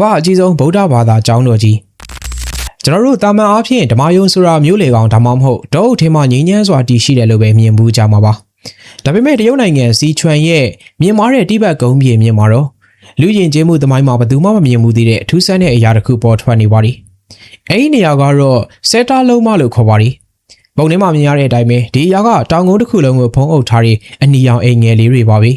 ဘာအကြီးဆုံးဗုဒ္ဓဘာသာကျောင်းတော်ကြီးကျွန်တော်တို့တာမန်အားဖြင့်ဓမ္မယုံဆိုတာမျိုးလေကောင်ဒါမှမဟုတ်ဒေါအုပ်ထဲမှာငြိမ်းချမ်းစွာတည်ရှိတယ်လို့ပဲမြင်မှုကြမှာပါဒါပေမဲ့တရုတ်နိုင်ငံစီချွမ်ရဲ့မြင်မာတဲ့တိဘက်ကုန်းပြည်မြင်မှာတော့လူယဉ်ကျေးမှုသမိုင်းမှာဘယ်သူမှမမြင်မှုသေးတဲ့အထူးဆန်းတဲ့အရာတစ်ခုပေါ်ထွက်နေပါသည်အဲ့ဒီနေရာကတော့စက်တာလုံးမလို့ခေါ်ပါသည်ပုံထဲမှာမြင်ရတဲ့အတိုင်းပဲဒီအရာကတောင်ကုန်းတစ်ခုလုံးကိုဖုံးအုပ်ထားတဲ့အနီရောင်အိမ်ငယ်လေးတွေပါပဲ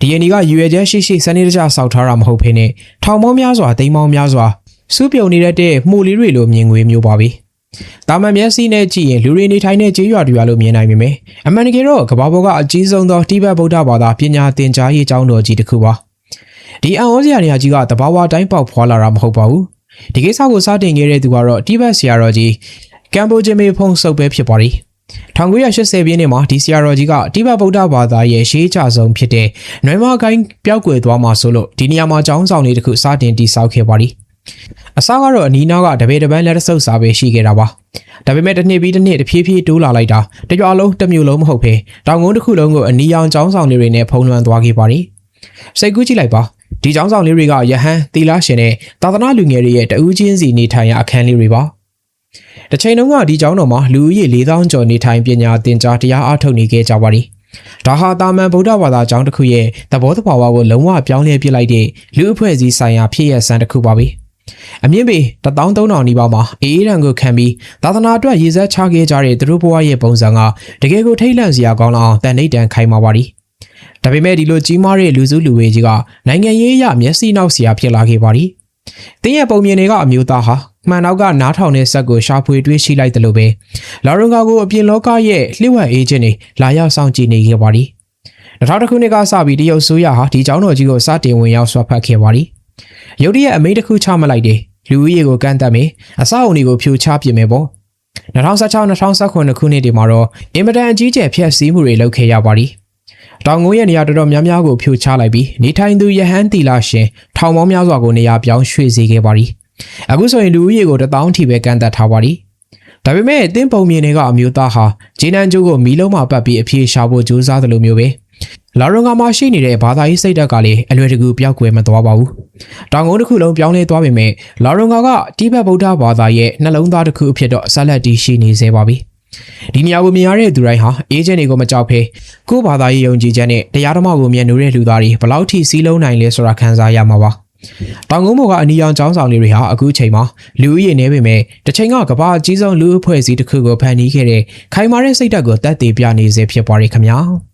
ဒီယနီကရွယ်ချက်ရှိရှိစနေတကျစောက်ထားတာမဟုတ်ဖေနဲ့ထောင်ပေါင်းများစွာတိမ်ပေါင်းများစွာစူးပြုံနေတဲ့မှုလေးတွေလိုမြင်ငွေမျိုးပါပဲ။တာမန်မျက်စိနဲ့ကြည့်ရင်လူတွေနေထိုင်တဲ့ကျေးရွာတွေလိုမြင်နိုင်ပေမယ့်အမှန်တကယ်တော့ကမ္ဘာပေါ်ကအကြီးဆုံးသောတိဘက်ဗုဒ္ဓဘာသာပညာသင်ကြားရေးကျောင်းတော်ကြီးတစ်ခုပါ။ဒီအံဩစရာနေရာကြီးကတဘာဝတိုင်းပေါက်ဖွာလာတာမဟုတ်ပါဘူး။ဒီကိစ္စကိုစတင်ခဲ့တဲ့သူကတော့တိဘက်ဆရာတော်ကြီးကမ်ဘောဂျမေဖုံဆုပ်ပဲဖြစ်ပါသည်။ 1980ပြည့်နှစ်မှာဒီဆရာတော်ကြီးကတိဘက်ဗုဒ္ဓဘာသာရဲ့ရှေးကြဆုံးဖြစ်တဲ့နွေမကိုင်းပျောက်ကွယ်သွားမှာဆိုလို့ဒီနေရာမှာကျောင်းဆောင်လေးတစ်ခုစတင်တည်ဆောက်ခဲ့ပါသည်အစားကတော့အနီးနားကတပည့်တပန်းလက်ဆုပ်စာပဲရှိခဲ့တာပါဒါပေမဲ့တစ်နှစ်ပြီးတစ်နှစ်တဖြည်းဖြည်းတိုးလာလိုက်တာတကြွလုံးတစ်မျိုးလုံးမဟုတ်ဘဲတောင်ကုန်းတစ်ခုလုံးကိုအနီးအောင်ကျောင်းဆောင်လေးတွေနဲ့ဖုံးလွှမ်းသွားခဲ့ပါသည်စိတ်ကူးကြည့်လိုက်ပါဒီကျောင်းဆောင်လေးတွေကယဟန်သီလရှင်နဲ့သာသနာလူငယ်တွေရဲ့တဦးချင်းစီနေထိုင်ရာအခန်းလေးတွေပါ။ တစ်ချိန်လုံးကဒီကျောင်းတော်မှာလူဦးရေ4000ကျော်နေထိုင်ပညာသင်ကြားတရားအားထုတ်နေခဲ့ကြပါသည်။ဒါဟာတာမန်ဗုဒ္ဓဘာသာကျောင်းတစ်ခုရဲ့သဘောတဘာဝကိုလုံးဝပြောင်းလဲပြစ်လိုက်တဲ့လူအဖွဲ့အစည်းဆိုင်ရာဖြစ်ရဆန်းတစ်ခုပါပဲ။အမြင့်ပေ13000နီးပါးမှာအေးအေးရန်ကိုခံပြီးသာသနာအတွက်ရည်စက်ချခဲ့ကြတဲ့သူတို့ဘဝရဲ့ပုံစံကတကယ်ကိုထိတ်လန့်စရာကောင်းလောက်အောင်တန်ဋိတန်ခိုင်မာပါသည်။ဒါပေမဲ့ဒီလိုကြီးမားတဲ့လူစုလူဝေးကြီးကနိုင်ငံရေးအရမျက်စိနောက်စရာဖြစ်လာခဲ့ပါသည်။တင်းရဲ့ပုံမြင်တွေကအမျိုးသားဟာ မှန်နောက်ကနားထောင်တဲ့ဆက်ကိုရှာဖွေတွေးရှိလိုက်တယ်လို့ပဲလာရွန်ကာကိုအပြင်လောကရဲ့လျှို့ဝှက်အေဂျင့်တွေလာရောက်ဆောင်ကြည့်နေခဲ့ပါသည်2000ခုနှစ်ကစပြီးတရုတ်ဆိုးရဟာဒီကျောင်းတော်ကြီးကိုစတင်ဝင်ရောက်ဆွတ်ဖက်ခဲ့ပါသည်ရုတ်တရက်အမိန့်တစ်ခုချမလိုက်တယ်လူဦးရေကိုကန့်သက်မယ်အဆောက်အုံတွေကိုဖြိုချပစ်မယ်ပေါ့2016-2019ခုနှစ်တွေမှာတော့အင်မတန်အကြီးကျယ်ဖျက်ဆီးမှုတွေလုပ်ခဲ့ရပါသည်တောင်ငုံရဲ့နေရာတော်တော်များများကိုဖြိုချလိုက်ပြီးနေထိုင်သူယဟန်တီလာရှင်ထောင်ပေါင်းများစွာကိုနေရာပြောင်းရွှေ့စေခဲ့ပါသည် အခုဆိုရင်လူဦးရေကို1000ထိပဲကန့်သက်ထားပါသည်ဒါပေမဲ့အသင်းပုံမြင်တွေကအမျိုးသားဟာဂျင်းနန်ကျိုးကိုမီးလုံးမှာပတ်ပြီးအပြေရှာဖို့ကြိုးစားတယ်လို့မျိုးပဲလာရွန်ကမှာရှိနေတဲ့ဘာသာရေးစိတ်ဓာတ်ကလည်းအလွယ်တကူပျောက်ကွယ်မသွားပါဘူး။တောင်ကုန်းတစ်ခုလုံးပြောင်းလဲသွားပေမဲ့လာရွန်ကကတိဘက်ဗုဒ္ဓဘာသာရဲ့နှလုံးသားတစ်ခုအဖြစ်တော့ဆက်လက်တည်ရှိနေသေးပါပြီ။ဒီနေရာကိုမြင်ရတဲ့သူတိုင်းဟာအေဂျင့်တွေကိုမကြောက်ဖဲကိုယ့်ဘာသာရေးယုံကြည်ချက်နဲ့တရားဓမ္မကိုမြင်နိုးတဲ့လူသားတွေဘလောက်ထိစီးလုံးနိုင်လဲဆိုတာခန်းစားရမှာပါ။ တောင်ကုန်းဘောကအနီရောင်ចောင်းဆောင်လေးတွေဟာအခုချိန်မှာလူဦးရေနေပေမဲ့တစ်ချိန်ကကမ္ဘာအကြီးဆုံးလူအဖွဲ့အစည်းတစ်ခုကိုဖန်တီးခဲ့တဲ့ခိုင်မာတဲ့စိတ်ဓာတ်ကိုတတ်သိပြနေစေဖြစ်ပါရခင်ဗျာ။